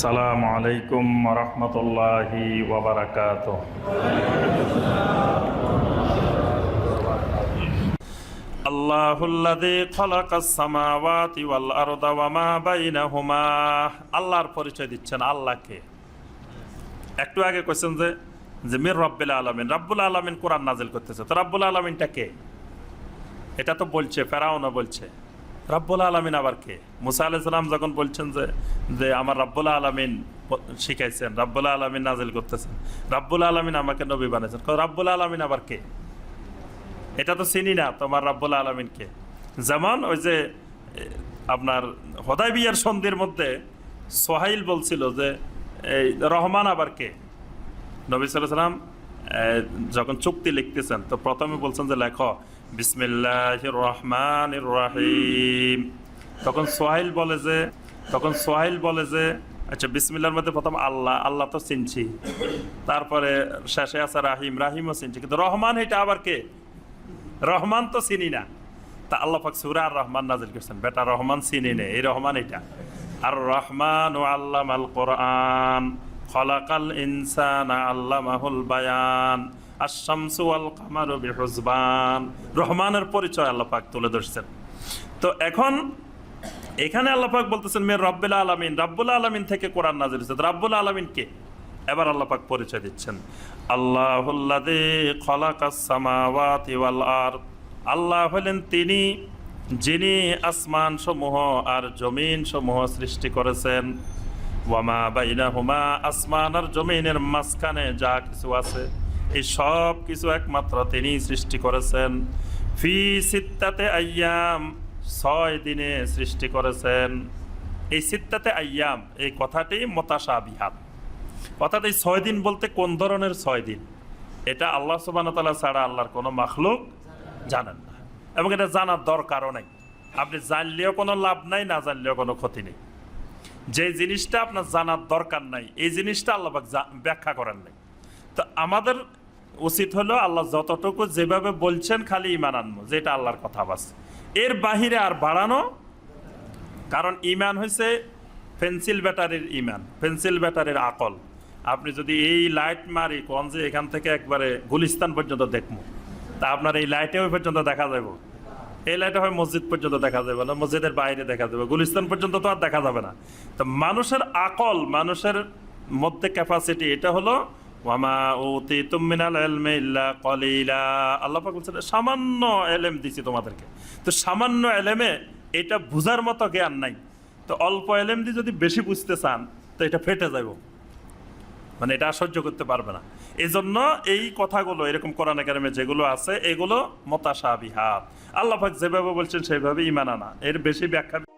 আসসালামু আলাইকুম রহমতুল্লাহি ওবরাকাত খালাকাস সামাওয়াতি ওয়াল আরদা ওয়া মা বাইনাহুমা। আল্লাহর পরিচয় দিচ্ছেন আল্লাহকে। একটু আগে কইছেন যে যে মির রব্বিল আলামিন, রাব্বুল আলামিন কোরআন নাজিল করতেছে। তো রাব্বুল আলামিনটা কে? এটা তো বলছে ফেরাউনা বলছে। রাব্বুল আলমিন আবার কে? মুসা আলাইসালাম যখন বলছেন যে যে আমার রাব্বুল আলমিন শিখাইছেন, রাব্বুল আলমিন নাজিল করতেছেন, রাব্বুল আলমিন আমাকে নবী বানিয়েছেন রাব্বুল আলমিন আবার কে? এটা তো চিনি না তোমার রাব্বুল আলমিন কে? যেমন ওই যে আপনার হদাই বিয়ার সন্ধির মধ্যে সোহাইল বলছিল যে, এই রহমান আবার কে? নবী সাল্লাহ সাল্লাম যখন চুক্তি লিখতেছেন, তো প্রথমে বলছেন যে লেখ বিসমিল্লাহ রহমান রাহিম। তখন সোহাইল বলে যে, তখন সোহাইল বলে যে আচ্ছা বিসমিল্লার মধ্যে প্রথম আল্লাহ আল্লাহ তো চিনছি। তারপরে শেষে আছে রাহিম, রাহিমও চিনছি, কিন্তু রহমান এটা আবার কে? রহমান তো চিনি না। তা আল্লাহ পাক সুরা আর রহমান নাজিল করছেন। বেটা রহমান চিনি নে, এই রহমান এটা। আর রহমান ও আল্লাহ আল কোরআন। খলাকাল ইনসান আল্লামাহুল বায়ান আশামসু আল কামারু বিহুজবান। রহমানের পরিচয় আল্লাহ পাক তুলে ধরছেন। তো এখন এখানে আল্লাহ পাক বলতেছেন মেয়ের রব্বুল আলমিন। রাব্বুল আলমিন থেকে কোরআন নাজিল হচ্ছে রাব্বুল আলমিন কে? এবার আল্লাহ পাক পরিচয় দিচ্ছেন। আরদ। আল্লাহ হলেন তিনি যিনি আসমান সমূহ আর জমিন সমূহ সৃষ্টি করেছেন। ওয়ামা বাইনাহুমা আসমান আর জমিনের মাঝখানে যা কিছু আছে, এই সব কিছু একমাত্র তিনি সৃষ্টি করেছেন। ফি সিত্তাতে আইয়াম, ছয় দিনে সৃষ্টি করেছেন। এই সিত্তাতে আইয়াম, এই কথাটি মতাশা বিহাত অর্থাৎ এই ছয় দিন বলতে কোন ধরনের ছয় দিন? এটা আল্লাহ সুবাহতাল্লাহ ছাড়া আল্লাহর কোনো মাখলুক জানেন না। এবং এটা জানার দরকারও নেই। আপনি জানলেও কোনো লাভ নাই, না জানলেও কোনো ক্ষতি নেই। যে জিনিসটা আপনার জানার দরকার নাই, এই জিনিসটা আল্লাহ ব্যাখ্যা করেন নাই। তো আমাদের উচিত হলো আল্লাহ যতটুকু যেভাবে বলছেন খালি ইমান আনব, যেটা আল্লাহর কথা বাস। এর বাহিরে আর বাড়ানো, কারণ ইমান হয়েছে পেন্সিল ব্যাটারির ইমান পেন্সিল ব্যাটারির আকল। আপনি যদি এই লাইট মারি, কোন যে এখান থেকে একবারে গুলিস্তান পর্যন্ত দেখব, তা আপনার এই লাইটে ওই পর্যন্ত দেখা যাব এই লাইটে হয় মসজিদ পর্যন্ত দেখা যাবে না, মসজিদের বাইরে দেখা যাবে, গুলিস্তান পর্যন্ত তো আর দেখা যাবে না। তো মানুষের আকল, মানুষের মধ্যে ক্যাপাসিটি এটা হলো, ওয়ামা উতি তুমিনাল এলমে ইল্লা কলিলা। আল্লাহ পাক বলছেন, সামান্য এলেম দিছি তোমাদেরকে। তো সামান্য এলেমে এটা বুঝার মতো জ্ঞান নাই। তো অল্প এলেম দিয়ে যদি বেশি বুঝতে চান, তো এটা ফেটে যাইব। মানে এটা সহ্য করতে পারবে না। এই জন্য এই কথাগুলো, এরকম কোরআন একাডেমি যেগুলো আছে, এগুলো মতাশা বিহাত আল্লাহ যেভাবে বলছেন সেইভাবে ইমান আনা। এর বেশি ব্যাখ্যা